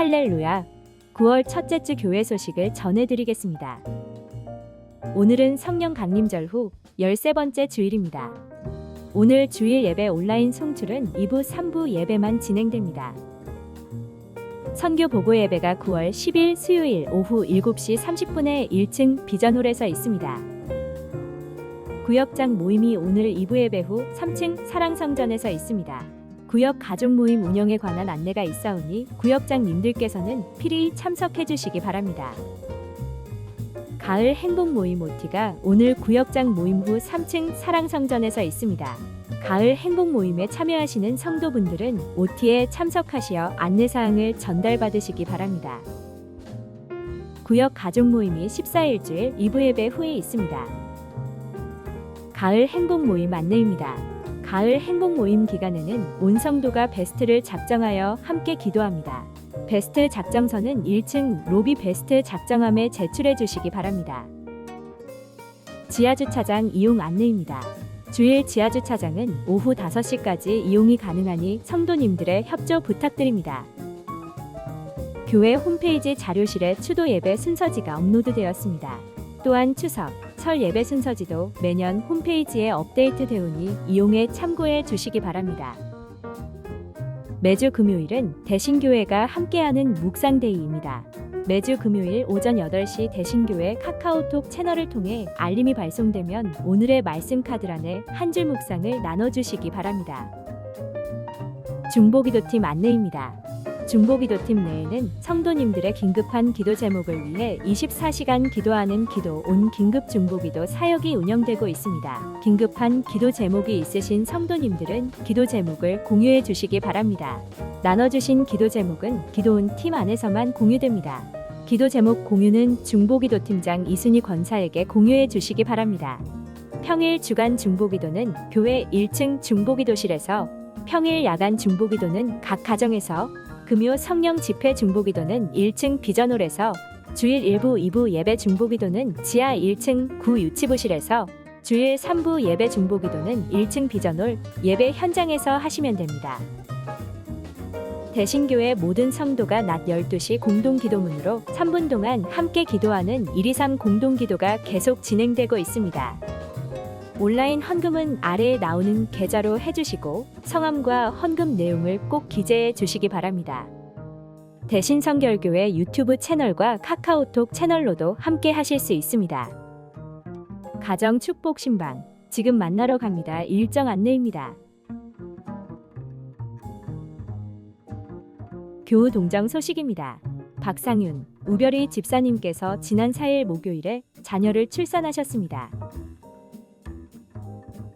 할렐루야. 9월 첫째 주 교회 소식을 전해드리겠습니다. 오늘은 성령 강림절 후 13번째 주일입니다. 오늘 주일 예배 온라인 송출은 2부, 3부 예배만 진행됩니다. 선교 보고 예배가 9월 10일 수요일 오후 7시 30분에 1층 비전홀에서 있습니다. 구역장 모임이 오늘 2부 예배 후 3층 사랑성전에서 있습니다. 구역 가족 모임 운영에 관한 안내가 있사오니 구역장님들께서는 필히 참석해 주시기 바랍니다. 가을 행복 모임 OT가 오늘 구역장 모임 후 3층 사랑성전에서 있습니다. 가을 행복 모임에 참여하시는 성도분들은 OT에 참석하시어 안내사항을 전달받으시기 바랍니다. 구역 가족 모임이 14일 주일 2부 예배 후에 있습니다. 가을 행복 모임 안내입니다. 가을 행복 모임 기간에는 온 성도가 베스트를 작정하여 함께 기도합니다. 베스트 작정서는 1층 로비 베스트 작정함에 제출해 주시기 바랍니다. 지하주차장 이용 안내입니다. 주일 지하주차장은 오후 5시까지 이용이 가능하니 성도님들의 협조 부탁드립니다. 교회 홈페이지 자료실에 추도 예배 순서지가 업로드되었습니다. 또한 추석, 설 예배 순서지도 매년 홈페이지에 업데이트 되오니 이용에 참고해 주시기 바랍니다. 매주 금요일은 대신교회가 함께하는 묵상데이입니다. 매주 금요일 오전 8시 대신교회 카카오톡 채널을 통해 알림이 발송되면 오늘의 말씀 카드란에 한 줄 묵상을 나눠주시기 바랍니다. 중보기도팀 안내입니다. 중보기도팀 내에는 성도님들의 긴급한 기도 제목을 위해 24시간 기도하는 기도 온 긴급 중보기도 사역이 운영되고 있습니다. 긴급한 기도 제목이 있으신 성도님들은 기도 제목을 공유해 주시기 바랍니다. 나눠주신 기도 제목은 기도온 팀 안에서만 공유됩니다. 기도 제목 공유는 중보기도팀장 이순희 권사에게 공유해 주시기 바랍니다. 평일 주간 중보기도는 교회 1층 중보기도실에서 평일 야간 중보기도는 각 가정에서 금요 성령 집회 중보기도는 1층 비전홀에서 주일 1부 2부 예배 중보기도는 지하 1층 구 유치부실에서 주일 3부 예배 중보기도는 1층 비전홀 예배 현장에서 하시면 됩니다. 대신교회 모든 성도가 낮 12시 공동기도문으로 3분 동안 함께 기도하는 123 공동기도가 계속 진행되고 있습니다. 온라인 헌금은 아래에 나오는 계좌로 해주시고 성함과 헌금 내용을 꼭 기재해 주시기 바랍니다. 대신 성결교회 유튜브 채널과 카카오톡 채널로도 함께 하실 수 있습니다. 가정 축복 신방 지금 만나러 갑니다. 일정 안내입니다. 교우 동정 소식입니다. 박상윤, 우별이 집사님께서 지난 4일 목요일에 자녀를 출산하셨습니다.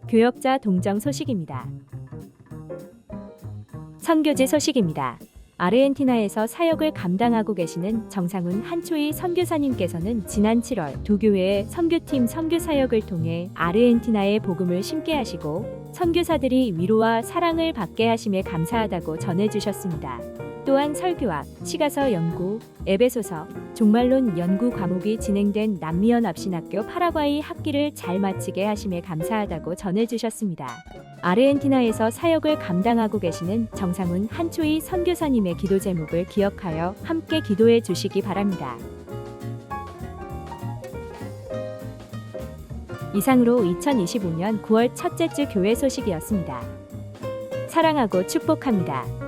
교역자 동정 소식입니다. 선교지 소식입니다. 아르헨티나에서 사역을 감당하고 계시는 정상훈 한초희 선교사님께서는 지난 7월 두 교회의 선교팀 선교 사역을 통해 아르헨티나의 복음을 심게 하시고 선교사들이 위로와 사랑을 받게 하심에 감사하다고 전해 주셨습니다. 또한 설교학, 시가서 연구, 에베소서, 종말론 연구 과목이 진행된 남미연합신학교 파라과이 학기를 잘 마치게 하심에 감사하다고 전해주셨습니다. 아르헨티나에서 사역을 감당하고 계시는 정상훈 한초희 선교사님의 기도 제목을 기억하여 함께 기도해 주시기 바랍니다. 이상으로 2025년 9월 첫째 주 교회 소식이었습니다. 사랑하고 축복합니다.